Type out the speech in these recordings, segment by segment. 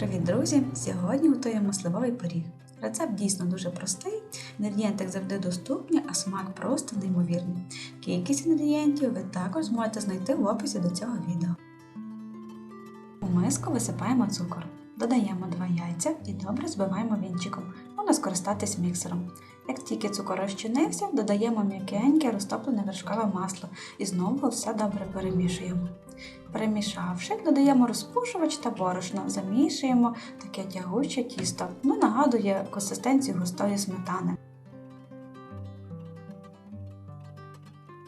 Привіт, друзі! Сьогодні готуємо сливовий пиріг. Рецепт дійсно дуже простий, інгредієнти завжди доступні, а смак просто неймовірний. Кількість інгредієнтів ви також зможете знайти в описі до цього відео. У миску висипаємо цукор, додаємо 2 яйця і добре збиваємо вінчиком. Можна скористатись міксером. Як тільки цукор розчинився, додаємо м'якеньке розтоплене вершкове масло і знову все добре перемішуємо. Перемішавши, додаємо розпушувач та борошно, замішуємо таке тягуче тісто. Ну, нагадує консистенцію густої сметани.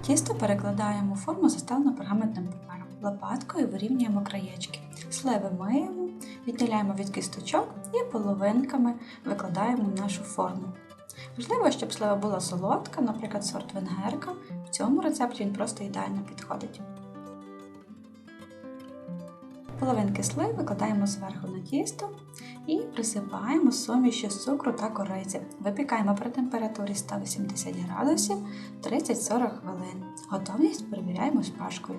Тісто перекладаємо у форму застелену пергаментним папером. Лопаткою вирівнюємо краєчки. Сливи миємо, відділяємо від кісточок і половинками викладаємо в нашу форму. Важливо, щоб слива була солодка, наприклад, сорт венгерка. В цьому рецепті він просто ідеально підходить. Половинки слив викладаємо зверху на тісто і присипаємо сумішю з цукру та кориці. Випікаємо при температурі 180 градусів 30-40 хвилин. Готовність перевіряємо шпажкою.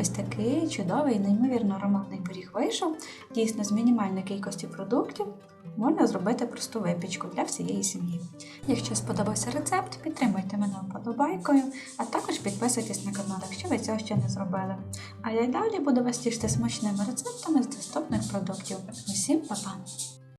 Ось такий чудовий, неймовірно ароматний пиріг вийшов. Дійсно, з мінімальної кількості продуктів можна зробити просту випічку для всієї сім'ї. Якщо сподобався рецепт, підтримуйте мене вподобайкою, а також підписуйтесь на канал, якщо ви цього ще не зробили. А я й далі буду вас тішити смачними рецептами з доступних продуктів. Усім па-па!